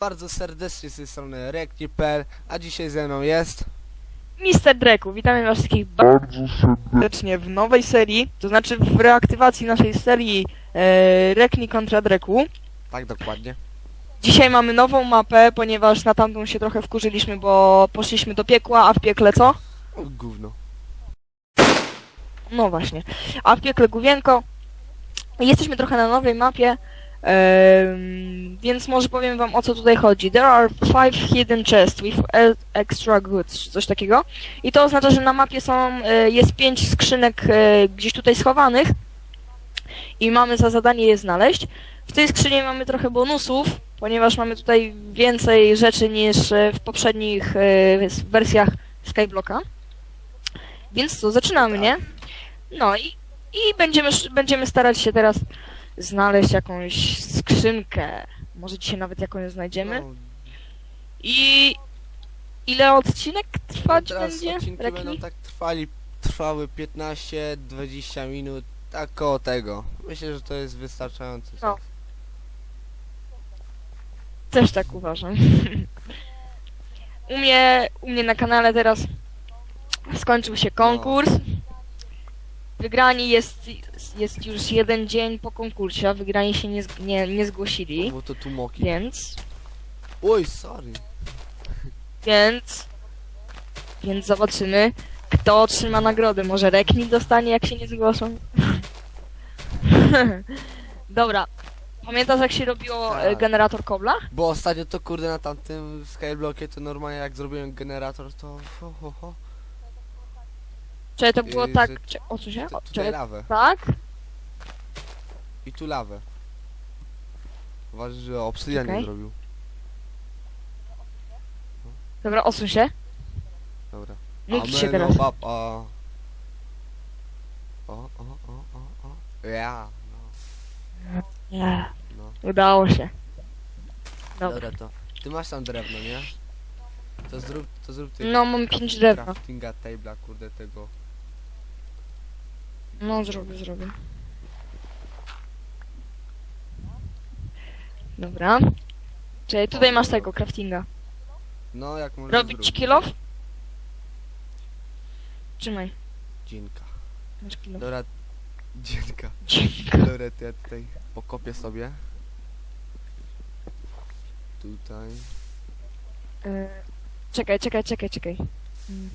bardzo serdecznie z tej strony Rekni.pl, a dzisiaj ze mną jest... Mister Dreku, witamy was wszystkich bardzo serdecznie w nowej serii, to znaczy w reaktywacji naszej serii e, Rekni kontra Dreku. Tak, dokładnie. Dzisiaj mamy nową mapę, ponieważ na tamtą się trochę wkurzyliśmy, bo poszliśmy do piekła, a w piekle co? O, gówno. No właśnie. A w piekle główienko. Jesteśmy trochę na nowej mapie, więc może powiem wam o co tutaj chodzi. There are five hidden chests with e- extra goods, czy coś takiego. I to oznacza, że na mapie są, e, jest pięć skrzynek e, gdzieś tutaj schowanych i mamy za zadanie je znaleźć. W tej skrzyni mamy trochę bonusów, ponieważ mamy tutaj więcej rzeczy niż w poprzednich wersjach Skyblocka. Więc co, zaczynamy, nie? No i, i będziemy, będziemy starać się teraz znaleźć jakąś skrzynkę. Może dzisiaj nawet jakąś znajdziemy. No, I ile odcinek trwać teraz będzie? odcinki będą tak trwali, trwały 15-20 minut, tak koło tego. Myślę, że to jest wystarczający No. czas. Też tak uważam. u, mnie, u mnie na kanale teraz skończył się konkurs. Wygrani jest, jest już jeden dzień po konkursie, a wygrani się nie, nie, nie zgłosili, Bo to tumoki. więc, Oj, sorry. więc, więc zobaczymy, kto otrzyma nagrodę. Może Rekni dostanie, jak się nie zgłoszą. Dobra. Pamiętasz, jak się robiło e, Tak. generator kobla? Bo ostatnio to kurde na tamtym Skyblockie to normalnie jak zrobiłem generator to... Ho, ho, ho. Czy to było Yy, tak... że- Czy, o co się? O, Tutaj czy, lawę. tak? I tu lawę. Uważaj, że obsydian nie Okej. zrobił. Dobra, odsuń się. Dobra. Módl się Amen, teraz. o, pap, o. O, o, o, o, o. Ja, no, Nie. no. Udało się. Dobra. Dobra, to. Ty masz tam drewno, nie? To zrób, to zrób ty. No, mam pięć drewna. Craftinga table'a, kurde, tego. No, zrobię, zrobię. Dobra. Czyli tutaj masz tego craftinga. No, jak możesz Robić ci kill off? Trzymaj. Dzięka. Masz kill off. Dobra. Dzięki. Dobra, to ja tutaj pokopię sobie. Tutaj. E, Czekaj, czekaj, czekaj, czekaj. Mm.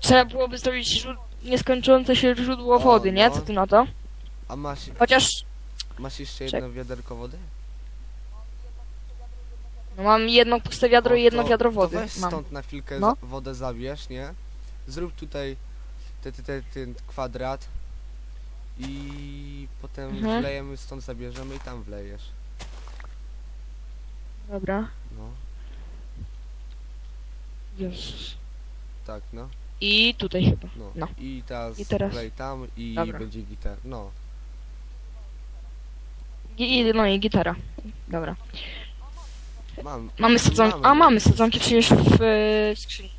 Trzeba byłoby zrobić źród... nieskończące się źródło O, wody, nie? no. Co ty na to? A masz, Chociaż masz jeszcze jedno wiaderko wody? no, mam jedno puste wiadro i jedno to- wiadro To wody. weź Mam. stąd na chwilkę No. wodę zabierz, nie? Zrób tutaj te, te, te, ten kwadrat i potem Mhm. wlejemy stąd zabierzemy i tam wlejesz. Dobra. No, Jezus. tak, no, I tutaj chyba. no. No. I teraz, I teraz- tam i Dobra. będzie gitar. No, I, i- no i gitara. Dobra. mam Mamy sadzonki. A mamy sadzonki przecież w e, skrzyni.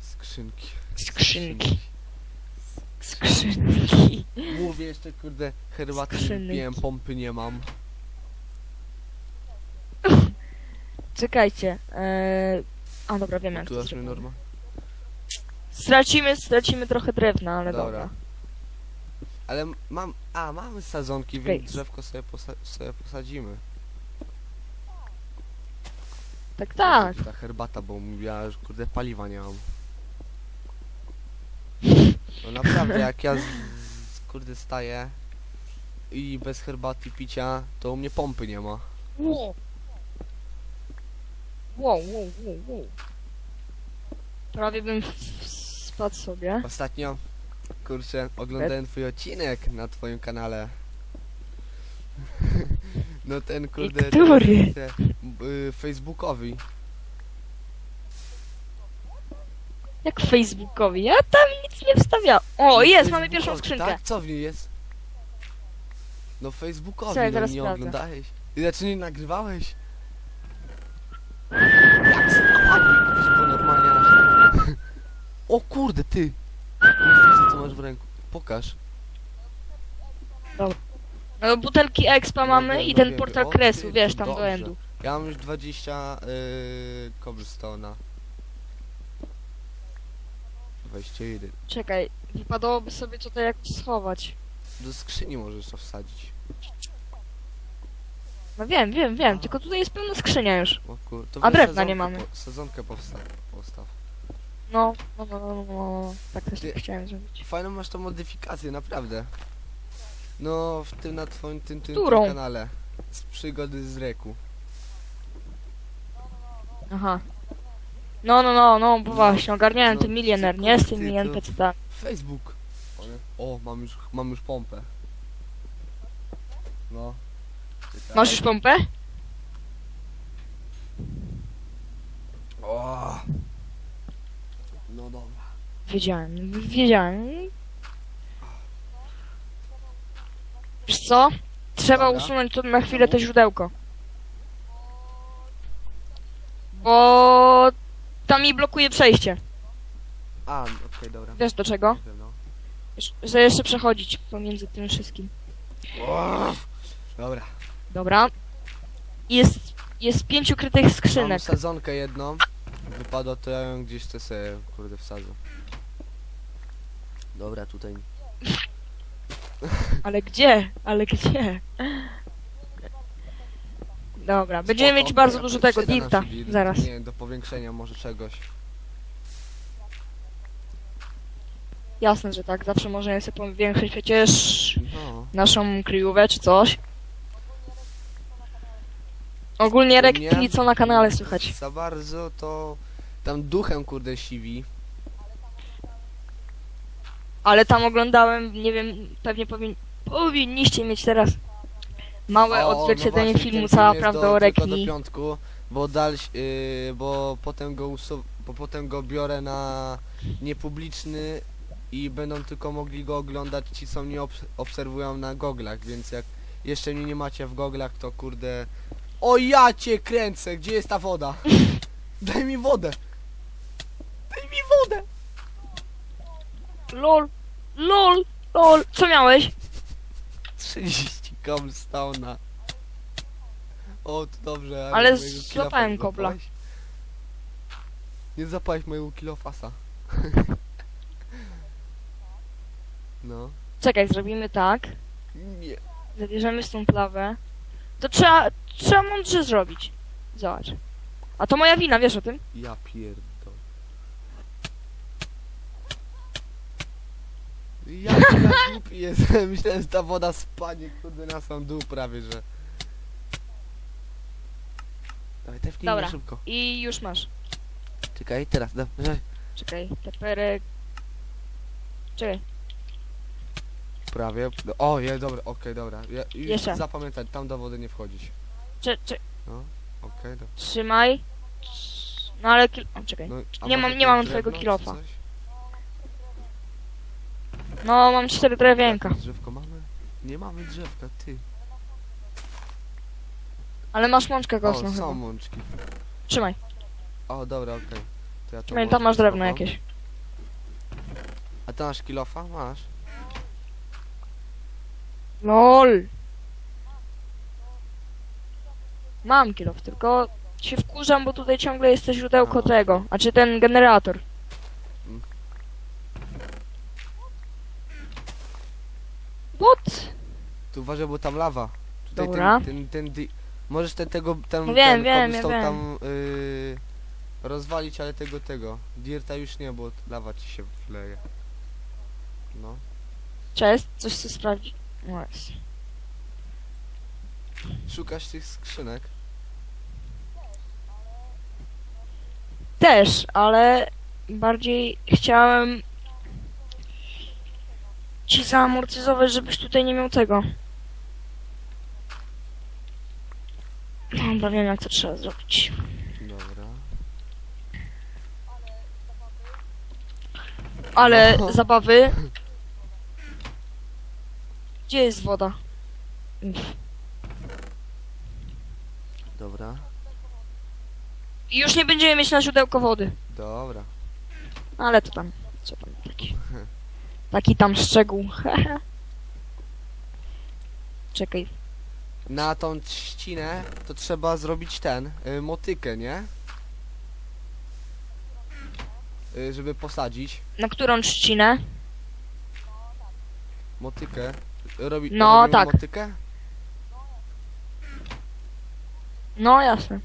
skrzynki. Skrzynki. Skrzynki. Mówię jeszcze, kurde, herbaty nie Skrzynki. wypiłem, pompy nie mam. Czekajcie. E... A dobra, wiem jak to zrobimy. norma? Stracimy, stracimy trochę drewna, ale Dobra. dobra. Ale mam, a mamy sadzonki, Okej. więc drzewko sobie, posa sobie posadzimy. Tak, tak. Ta herbata, bo że kurde paliwa nie mam. No naprawdę, jak ja z, z, kurde staję i bez herbaty picia, to u mnie pompy nie ma. Wow. Wow, wow, wow, wow. Prawie bym w- sobie. Ostatnio, kurczę, oglądałem twój odcinek na twoim kanale. No ten kurde, który? te, y, facebookowy. Jak Facebookowi. Ja tam nic nie wstawiam. O, jest, mamy pierwszą skrzynkę. Tak? Co w niej jest? No facebookowi, Czekaj, no zaraz nie sprawdzę. oglądałeś? Znaczy nie nagrywałeś? Jak składnik, bo normalnie aż... O kurde, ty! Co ty masz w ręku? Pokaż. No butelki expa mamy i ten wiem. portal O, kresu, ty, wiesz, to tam do dobrze. endu. Ja mam już 20 yy, cobblestone'a. 21. Czekaj, wypadałoby sobie tutaj jakoś schować. Do skrzyni możesz to wsadzić. No wiem, wiem, wiem, tylko tutaj jest pełna skrzynia już. O kur... to A weź drewna nie mamy. Po, sezonkę powstaw. postaw. No, no, no, no, no, no. tak też Ty- tak chciałem zrobić. Fajną masz tą modyfikację, naprawdę. No, w tym na twoim tym, tym, tym Którą? kanale. Z przygody z reku. Aha. No, no, no, no, bo No, właśnie, ogarniałem no, ten milioner, ty, nie? Z ty, tymi to- NPC-tami. Facebook. O, mam już, mam już pompę. No. Czekaj. Masz już pompę? O. No dobra. Wiedziałem, wiedziałem. Wiesz co? Trzeba Dobra. usunąć tu na chwilę to źródełko. Bo tam mi blokuje przejście. A, okej, dobra. Wiesz do czego? No. Że jeszcze przechodzić pomiędzy tym wszystkim. Dobra. Dobra. Jest, jest pięć ukrytych Mam skrzynek. sadzonkę jedną. Wypadło to ja ją gdzieś te sobie, kurde, wsadzę. Dobra, tutaj. Ale gdzie? Ale gdzie? Dobra, będziemy Spoko. mieć bardzo Ja dużo przyda tego nam się dirta. dirt. Zaraz. Nie do powiększenia może czegoś. Jasne, że tak. Zawsze możemy sobie powiększyć przecież No. naszą kryjówę czy coś. Ogólnie rekli co na kanale słychać. Za bardzo to tam duchem kurde siwi. Ale tam oglądałem, nie wiem, pewnie powin powinniście mieć teraz małe O, odzwierciedlenie no właśnie, filmu ten Cała film jest prawda do, o tylko do piątku, bo dal, yy, bo potem go usu bo potem go biorę na niepubliczny i będą tylko mogli go oglądać ci co mnie obs obserwują na goglach, więc jak jeszcze mnie nie macie w goglach to kurde O ja cię kręcę, gdzie jest ta woda? Daj mi wodę. Daj mi wodę. LOL, LOL, LOL. Co miałeś? 30 cobblestone'a. O, to dobrze. Ale mojego złapałem kobla. złapałeś? Nie zapałeś mojego kilofasa. no. Czekaj, zrobimy tak. Nie. Zabierzemy tą plawę. To trzeba, trzeba mądrze zrobić. Zobacz. A to moja wina, wiesz o tym? Ja pierdolę. Ja, ja głupi jestem. Myślałem, że ta woda spadnie, kurde, na sam dół prawie, że... Dawaj, tepnij Dobra. mnie szybko. I już masz. Czekaj, teraz, dawaj. Czekaj, teperek. Czekaj, Prawie. O, je, dobra, okej, dobra. Ja, Jeszcze. zapamiętać, tam do wody nie wchodzić. cze, cze, Okej, dobra. trzymaj. No ale kil... O, czekaj. No, a Nie mam- nie jakieś mam drewno twojego czy kilofa. coś? No, mam cztery drewienka. Jakieś Drzewko mamy? Nie mamy drzewka, ty. Ale masz mączkę O, kostną są chyba. mączki. Trzymaj. O, dobra, okej. To ja to Trzymaj, tam mączkę masz drewno jakieś. A ty masz kilofa? Masz. LOL. Mam kilof, tylko się wkurzam, bo tutaj ciągle jest to źródełko A. tego. A czy ten generator. What? Tu uważaj, bo tam lawa. Tutaj Dobra. ten, ten, ten, di- Możesz ten, tego, ten, No wiem, ten wiem, ja cobblestone wiem. tam y, rozwalić, ale tego, tego. Dirta już nie, bo lawa ci się wleje. No. Cześć, coś chcę sprawdzić. No jest. Szukasz tych skrzynek? Też, ale bardziej chciałem ci zaamortyzować, żebyś tutaj nie miał tego. Dobra, wiem jak to trzeba zrobić. Dobra. Ale No. zabawy. Gdzie jest woda? Dobra. I już nie będziemy mieć na źródełko wody. Dobra. Ale to tam. Co tam taki? Taki tam szczegół. czekaj. Na tą trzcinę to trzeba zrobić ten, y, motykę, nie? Y, żeby posadzić Na którą trzcinę? motykę. Robi, No, tak. motykę? No jasne.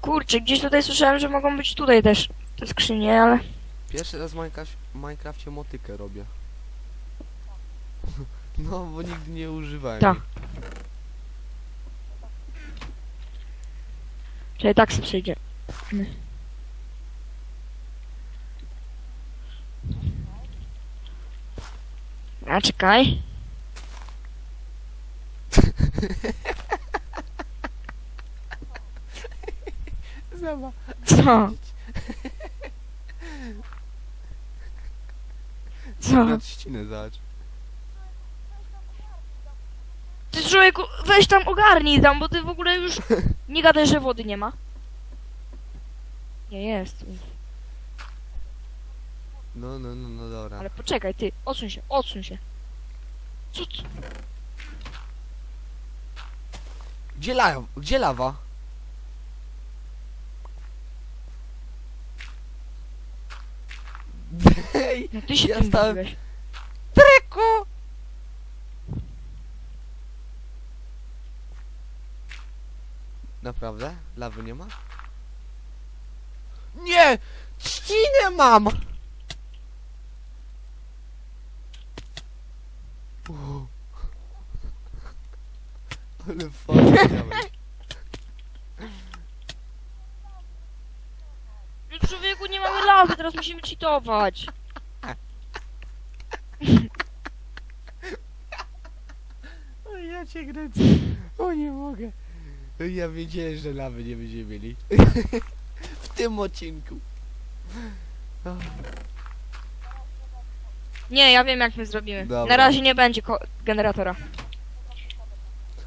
Kurczę, gdzieś tutaj słyszałem, że mogą być tutaj też te skrzynie, ale... Pierwszy raz w Minecraft, Minecrafcie motykę robię. No, bo nigdy nie używałem. Tak. jej. Czyli tak sobie przejdzie. A czekaj. Zobacz. Co? Co? Na trzcinę zobacz. Ty człowieku, weź tam ogarnij tam, bo ty w ogóle już nie gadaj, że wody nie ma. Nie jest. No, no, no, no dobra. Ale poczekaj, ty, odsuń się, odsuń się. Co, co? Gdzie lawa? Gdzie lawa? Ej, No ty się Ja tym stałem- bawiłeś. Naprawdę? Lawy nie ma? Nie! Trzcinę mam! Ale fajnie miałeś. No człowieku, nie mamy lawy, teraz musimy cheatować. O ja cię kręcę. O nie mogę. Ja wiedziałem, że lawy nie będziemy mieli. w tym odcinku. O, Nie, ja wiem jak my zrobimy. Dobra. Na razie nie będzie ko- generatora.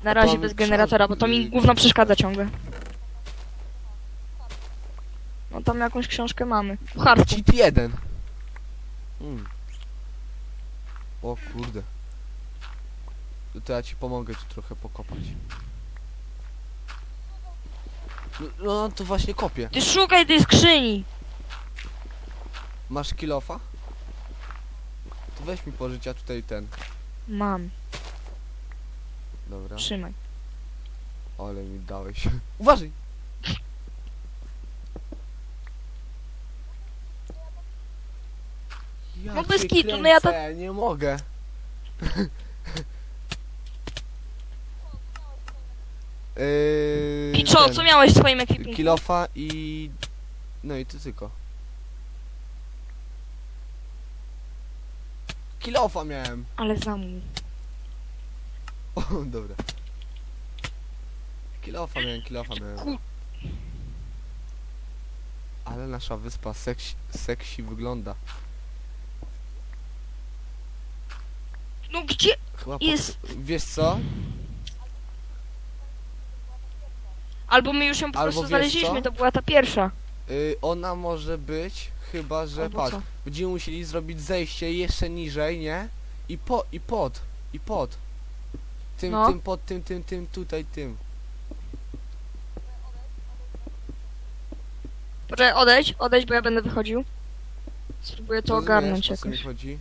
Na razie bez generatora, bo to mi gówno przeszkadza ciągle. No tam jakąś książkę mamy. Kucharską. Cheat jeden. Mm. O kurde. To ja ci pomogę tu trochę pokopać. No, no to właśnie kopię. Ty szukaj tej skrzyni! Masz kilofa? To weź mi pożycia tutaj ten. Mam, Dobra. trzymaj. Ale mi dałeś. Uważaj! Ja No bez cię kitu, no ja to- kręcę, nie mogę. Yy, Piczo, ten, co miałeś w swoim ekwipunku? Kilofa i... No i to tylko. Kilofa miałem. Ale zamówił. O, dobra. Kilofa miałem, kilofa miałem. Ale nasza wyspa seksi, seksi wygląda. No gdzie? Chyba po, Jest. Wiesz co? Albo my już ją po Albo prostu wiesz znaleźliśmy, co? to była ta pierwsza. Y, ona może być, chyba że Albo patrz, co? będziemy musieli zrobić zejście jeszcze niżej, nie? I po, i pod, i pod. Tym, No. tym, pod, tym, tym, tym, tutaj, tym. Poczekaj, odejdź, odejdź, bo ja będę wychodził. Spróbuję to Rozumiesz, ogarnąć o co mi jakoś. chodzi?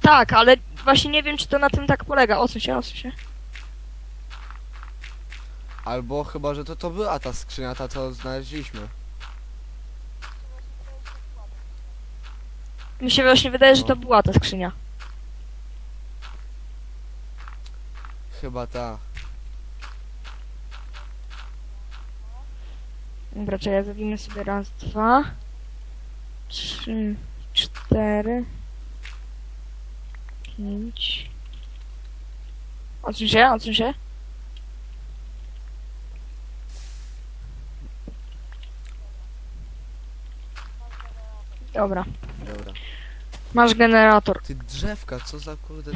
Tak, ale właśnie nie wiem, czy to na tym tak polega. Odsuń się, odsuń się. Albo chyba, że to to była ta skrzynia, ta co znaleźliśmy. Mi się właśnie wydaje, że No. to była ta skrzynia. Chyba ta. Dobra, czekaj, zrobimy sobie raz, dwa, trzy, cztery, pięć. Odsuń się, odsuń się. Dobra. Masz generator. Ty drzewka, co za kurde...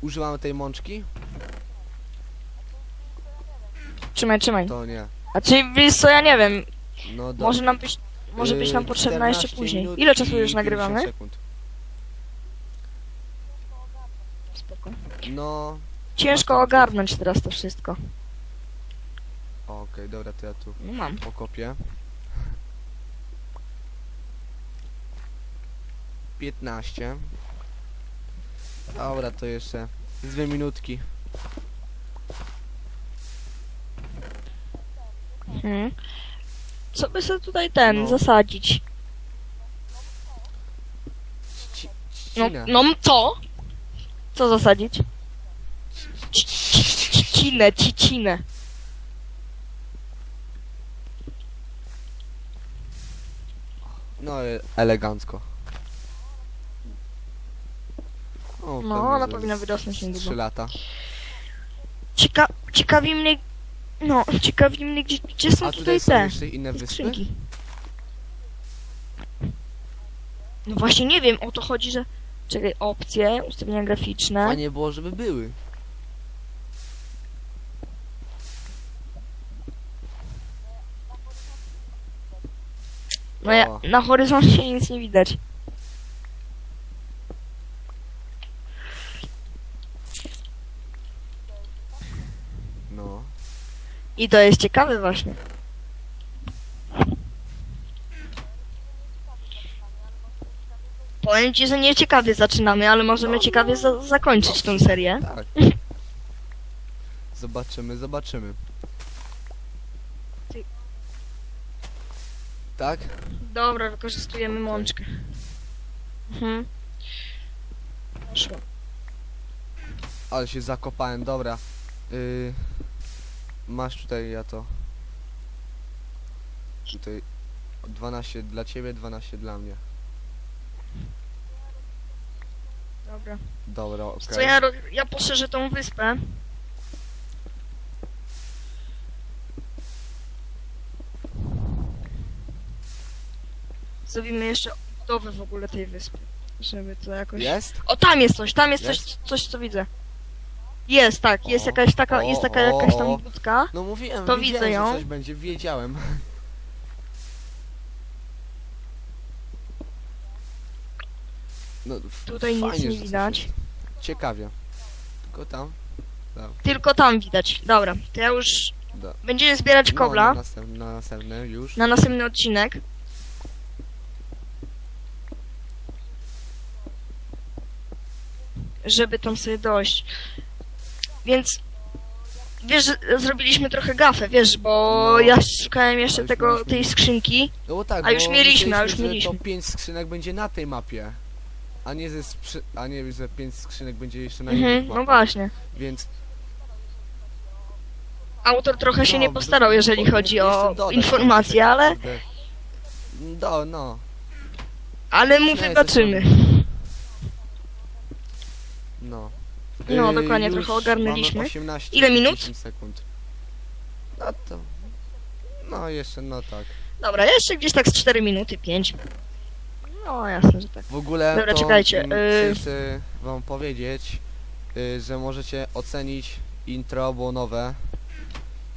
Używamy tej mączki? Trzymaj, trzymaj. To nie. A czy wiesz co, ja nie wiem. No dobra. Może nam być, może być nam Yy, potrzebna jeszcze później. Ile czasu już nagrywamy? sekund. No... Ciężko ogarnąć teraz to wszystko. Okej, dobra, to ja tu No mam. pokopię. 15. Dobra, to jeszcze dwie minutki. Mhm. Co by sobie tutaj ten No. zasadzić? Ci- No, no co? Co zasadzić? Ci- ci- ci- Cicinę, cicinę. No, e- elegancko. No, ona powinna wyrosnąć niedługo. Trzy lata. Cieka ciekawi mnie... No, ciekawi mnie, gdzie, gdzie są A tutaj tutaj są te jeszcze inne wyspy? skrzynki. No właśnie nie wiem, o to chodzi, że... Czekaj, opcje, ustawienia graficzne. A nie było, żeby były. No ja, O. na horyzoncie nic nie widać. No. I to jest ciekawe właśnie. Powiem ci, że nie ciekawie zaczynamy, ale możemy No, ciekawie za zakończyć tę serię. Tak. Zobaczymy, zobaczymy. Ty- Tak? Dobra, wykorzystujemy Okej. mączkę. Mhm. Szło. Ale się zakopałem, dobra. Yy, masz tutaj, ja to. Tutaj 12 dla ciebie, 12 dla mnie. Dobra. Dobra, okej. Co ja, ro- ja poszerzę tą wyspę. Zrobimy jeszcze budowę w ogóle tej wyspy. Żeby to jakoś... Jest? O, tam jest coś, tam jest, Jest? coś, coś, co widzę. Jest, tak, jest O, jakaś taka, o, jest taka o, jakaś o. tam budka. No mówiłem, To wiedziałem, widzę ją. że coś będzie, wiedziałem. No, Tutaj nic fajnie, nie że coś widać. jest. Ciekawie. Tylko tam. Tylko tam widać. Dobra, to ja już... Da. Będziemy zbierać No, kobla na, następne, na następne już. na następny odcinek. Żeby tam sobie dojść. Więc... Wiesz, zrobiliśmy trochę gafę, wiesz, bo No. ja szukałem jeszcze tego, tej skrzynki. No tak, A już mieliśmy, a już mieliśmy. to 5 skrzynek będzie na tej mapie. A nie, ze sprzy- a nie, że 5 skrzynek będzie jeszcze na Mhm, no właśnie. Więc Autor trochę się no, nie postarał, jeżeli chodzi o dodać informacje, ale. Do, no. ale mu wybaczymy. No. No, Yy, dokładnie, już trochę ogarnęliśmy. mamy 18, Ile minut? 10 sekund. No to... No jeszcze, no tak. Dobra, jeszcze gdzieś tak z 4 minuty, 5. No jasne, że tak. W ogóle Dobra, to czekajcie, mm, yy. chcę wam powiedzieć, yy, że możecie ocenić intro, było nowe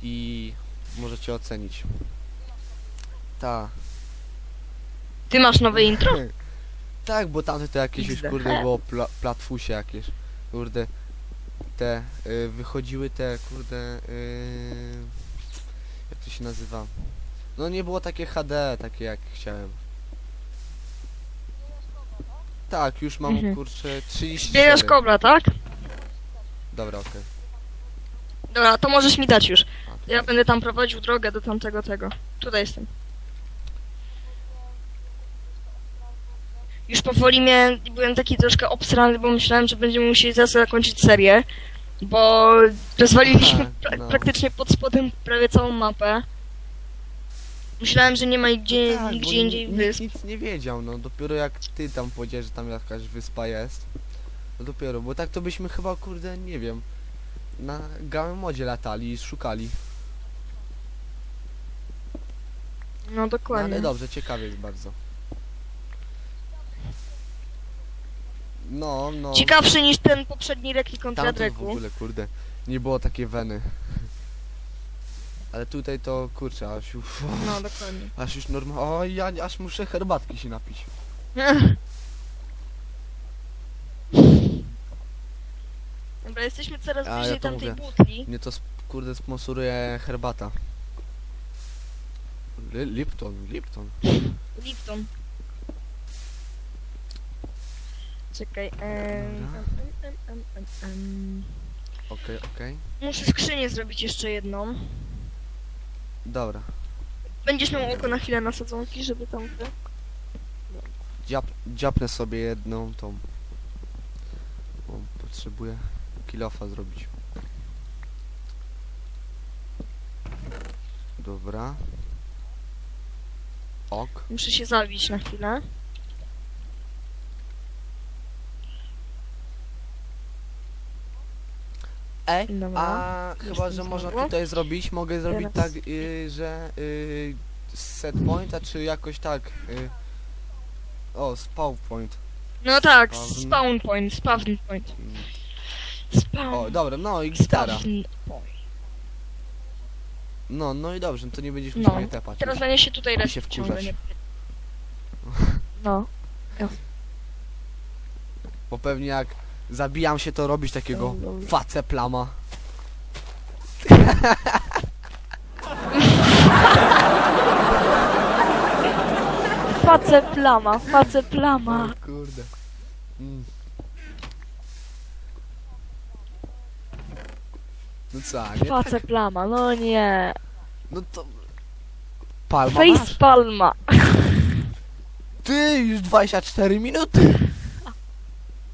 i możecie ocenić. Ta. Ty masz nowe intro? tak, bo tamte to jakieś już XD. kurde było pla platfusie jakieś. Kurde. Te y, wychodziły te kurde y, jak to się nazywa? No nie było takie HD, takie jak chciałem. Tak, już mam Mhm. kurczę 30. Zbierasz kobla, tak? Dobra, okej. Dobra, to możesz mi dać już. A, Ja to- będę tam prowadził drogę do tamtego tego. Tutaj jestem. Już powoli miałem, byłem taki troszkę obsrany, bo myślałem, że będziemy musieli zaraz zakończyć serię. Bo rozwaliliśmy Tak, pra no. praktycznie pod spodem prawie całą mapę. Myślałem, że nie ma gdzie, Tak, nigdzie indziej wysp. nic nie wiedział, no dopiero jak ty tam powiedziałeś, że tam jakaś wyspa jest. No dopiero, bo tak to byśmy chyba kurde, nie wiem, na gałym modzie latali i szukali. No No, dokładnie. ale dobrze, ciekawie jest bardzo. No, no. Ciekawszy niż ten poprzedni Reki kontra Tamto w Dreku. ogóle, kurde, nie było takie weny. Ale tutaj to, kurczę, aż już, No dokładnie. aż już normalnie, o ja aż muszę herbatki się napić. Dobra, Dobra, jesteśmy coraz A, ja bliżej to tamtej mówię. butli. Mnie to sp- kurde sponsoruje herbata. Li- Lipton, Lipton. Lipton. Czekaj. em, Dobra. em, em, em, em, em. Okej, okej. Muszę skrzynię zrobić jeszcze jedną. Dobra. Będziesz miał oko na chwilę na sadzonki, żeby tam te... Dziap, dziapnę sobie jedną tą. Potrzebuję kilofa zrobić. Dobra. Ok. Muszę się zawić na chwilę. Ej, Dobra. a chyba, że można tutaj zrobić, mogę zrobić Teraz. tak, y, że y, set pointa, czy jakoś tak. Y, o, spawn point. No tak, Spawn. spawn point, spawn point. Mm. Spawn. O, dobra, no i gitara. Spawn point. No, no i dobrze, to nie będziesz No, musiał mnie tepać. Teraz będzie się tutaj I raz się ciągle wkurzasz. nie... No. Bo pewnie jak zabijam się, to robisz takiego Dobra. face plama. Face plama, face plama. O kurde. Mm. No co, nie? Face plama, no nie. No to... Palma Face masz? palma. Ty, już 24 minuty!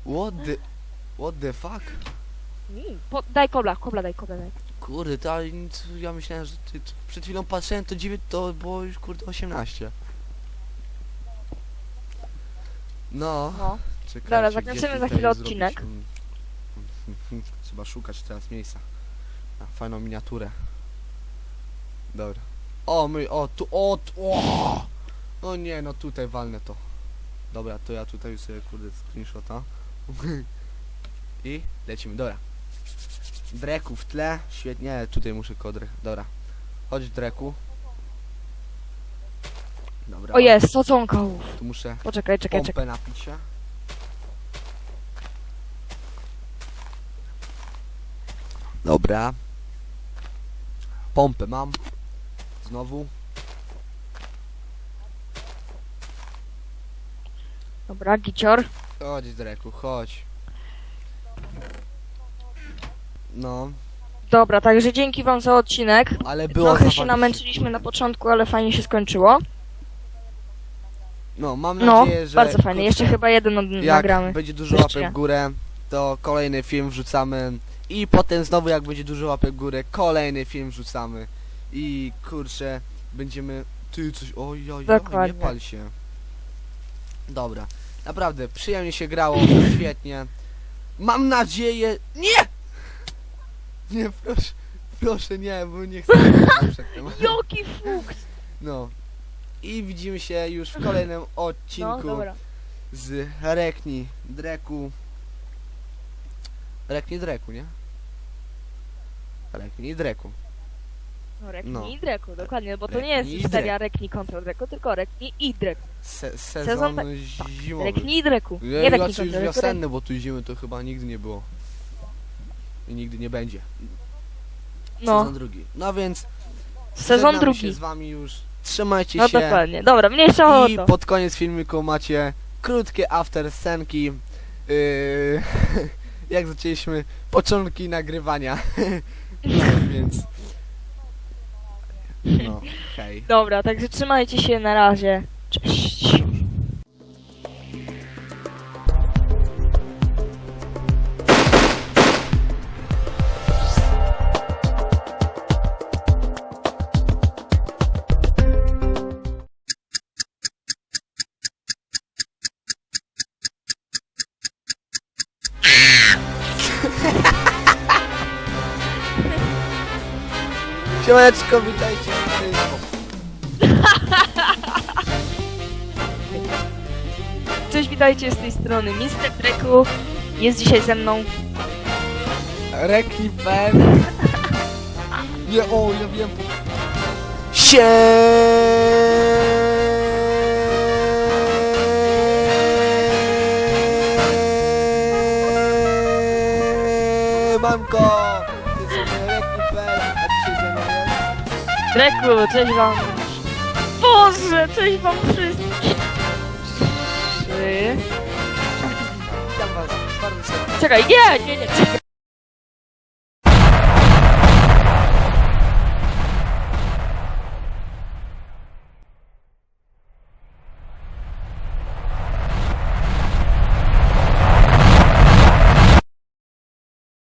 What the... What the fuck? Po, daj kobla, kobla daj, kobla daj. Kurde, nic, ja myślałem, że ty, ty przed chwilą patrzyłem, to 9, to było już kurde 18. No, No. czekajcie, Dobra, zakończymy za chwilę zrobić? odcinek. Mm, mm, Trzeba szukać teraz miejsca. Na fajną miniaturę. Dobra. O, my, o, tu, o, tu, o! No nie, no tutaj walnę to. Dobra, to ja tutaj sobie kurde screenshota. I lecimy, dobra. Dreku w tle, świetnie, tutaj muszę kodry, dobra. Chodź Dreku. Dobra. O jest, sadzonka. uf. Tu muszę Poczekaj, czekaj, pompę czekaj. napić się. Dobra. Pompę mam. Znowu. Dobra, gicior. Chodź Dreku, chodź. No, Dobra, także dzięki wam za odcinek. ale było Trochę się namęczyliśmy na początku, ale fajnie się skończyło. No, mam No, nadzieję, że... bardzo fajnie. kurczę, Jeszcze chyba jeden od... jak nagramy. będzie dużo Jeszcze łapek w górę, to kolejny film wrzucamy. I potem znowu jak będzie dużo łapek w górę, kolejny film wrzucamy. I kurczę, będziemy... Ty coś... Oj, oj, oj, nie Dokładnie. pal się. Dobra. Naprawdę, przyjemnie się grało, świetnie. Mam nadzieję... Nie! Nie, proszę. Proszę, nie, bo nie chcę. Joki fuks! No. I widzimy się już w kolejnym No, odcinku dobra. z Rekni Dreku. Rekni Dreku, nie? Rekni Dreku. No, Rekni No. i Dreku, dokładnie, bo to Rekni nie jest i już seria Rekni kontra Dreku, tylko Rekni i Dreku. Se Sezon sezon tak- zimowy. Rekni i Dreku. Nie, Rekni raczej kontra już Dreku. wiosenny, bo tu zimy to chyba nigdy nie było. I nigdy nie będzie. No, Sezon drugi. No więc sezon żegnamy się drugi. z wami już. Trzymajcie No się. dokładnie. Dobra, mniejsza o I to. pod koniec filmiku macie krótkie after scenki. Yy, jak zaczęliśmy początki nagrywania. no, więc. No, hej. Dobra, także trzymajcie się na razie. Cześć. Siemaneczko, witajcie. Cześć, witajcie z tej strony Mr. Dreku. Jest dzisiaj ze mną. Rekni pen. Nie, o, ja wiem. Siemanko! To Dreku, cześć wam. Boże, cześć wam wszystkim. Trzy. Witam was bardzo serdecznie. Czekaj, nie, nie, nie, czekaj.